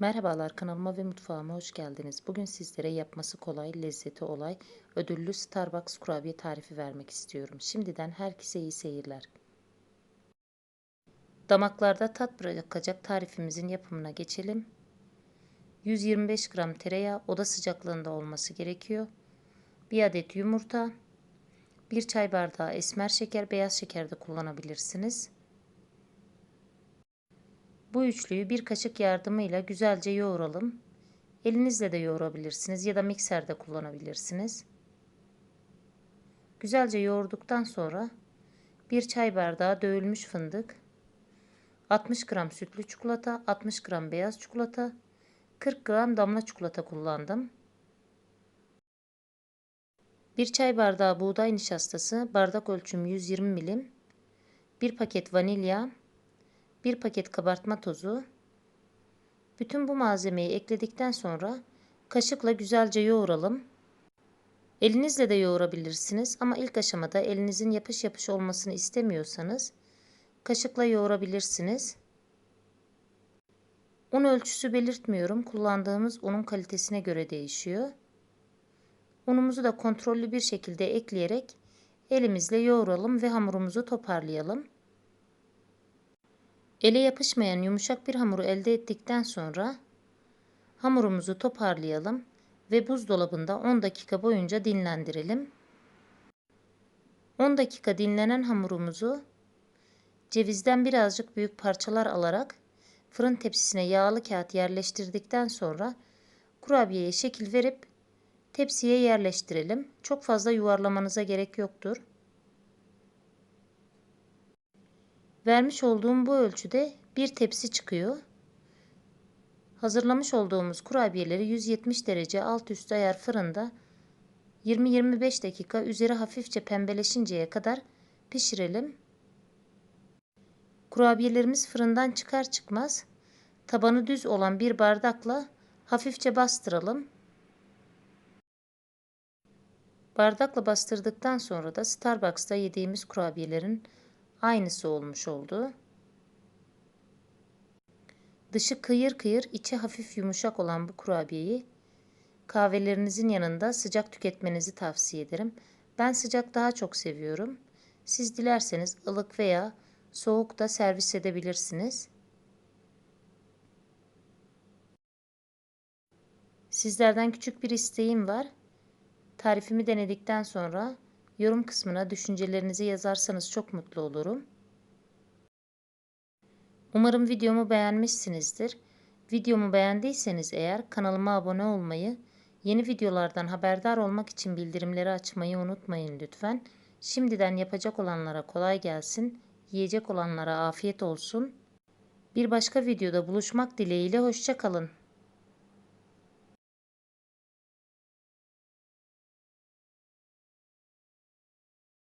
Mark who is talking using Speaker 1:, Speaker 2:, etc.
Speaker 1: Merhabalar kanalıma ve mutfağıma hoş geldiniz. Bugün sizlere yapması kolay, lezzeti olay, ödüllü Starbucks kurabiye tarifi vermek istiyorum. Şimdiden herkese iyi seyirler. Damaklarda tat bırakacak tarifimizin yapımına geçelim. 125 gram tereyağı oda sıcaklığında olması gerekiyor. 1 adet yumurta, 1 çay bardağı esmer şeker, beyaz şeker de kullanabilirsiniz. Bu üçlüyü bir kaşık yardımıyla güzelce yoğuralım. Elinizle de yoğurabilirsiniz ya da mikserde kullanabilirsiniz. Güzelce yoğurduktan sonra bir çay bardağı dövülmüş fındık, 60 gram sütlü çikolata, 60 gram beyaz çikolata, 40 gram damla çikolata kullandım. Bir çay bardağı buğday nişastası, bardak ölçüm 120 milim, bir paket vanilya, 1 paket kabartma tozu. Bütün bu malzemeyi ekledikten sonra kaşıkla güzelce yoğuralım. Elinizle de yoğurabilirsiniz ama ilk aşamada elinizin yapış yapış olmasını istemiyorsanız kaşıkla yoğurabilirsiniz. Un ölçüsü belirtmiyorum. Kullandığımız unun kalitesine göre değişiyor. Unumuzu da kontrollü bir şekilde ekleyerek elimizle yoğuralım ve hamurumuzu toparlayalım. Ele yapışmayan yumuşak bir hamuru elde ettikten sonra hamurumuzu toparlayalım ve buzdolabında 10 dakika boyunca dinlendirelim. 10 dakika dinlenen hamurumuzu cevizden birazcık büyük parçalar alarak fırın tepsisine yağlı kağıt yerleştirdikten sonra kurabiyeye şekil verip tepsiye yerleştirelim. Çok fazla yuvarlamanıza gerek yoktur. Vermiş olduğum bu ölçüde bir tepsi çıkıyor. Hazırlamış olduğumuz kurabiyeleri 170 derece alt üst ayar fırında 20-25 dakika üzeri hafifçe pembeleşinceye kadar pişirelim. Kurabiyelerimiz fırından çıkar çıkmaz tabanı düz olan bir bardakla hafifçe bastıralım. Bardakla bastırdıktan sonra da Starbucks'ta yediğimiz kurabiyelerin aynısı olmuş oldu. Dışı kıyır kıyır, içi hafif yumuşak olan bu kurabiyeyi kahvelerinizin yanında sıcak tüketmenizi tavsiye ederim. Ben sıcak daha çok seviyorum. Siz dilerseniz ılık veya soğuk da servis edebilirsiniz. Sizlerden küçük bir isteğim var. Tarifimi denedikten sonra Yorum kısmına düşüncelerinizi yazarsanız çok mutlu olurum. Umarım videomu beğenmişsinizdir. Videomu beğendiyseniz eğer kanalıma abone olmayı, yeni videolardan haberdar olmak için bildirimleri açmayı unutmayın lütfen. Şimdiden yapacak olanlara kolay gelsin, yiyecek olanlara afiyet olsun. Bir başka videoda buluşmak dileğiyle hoşçakalın.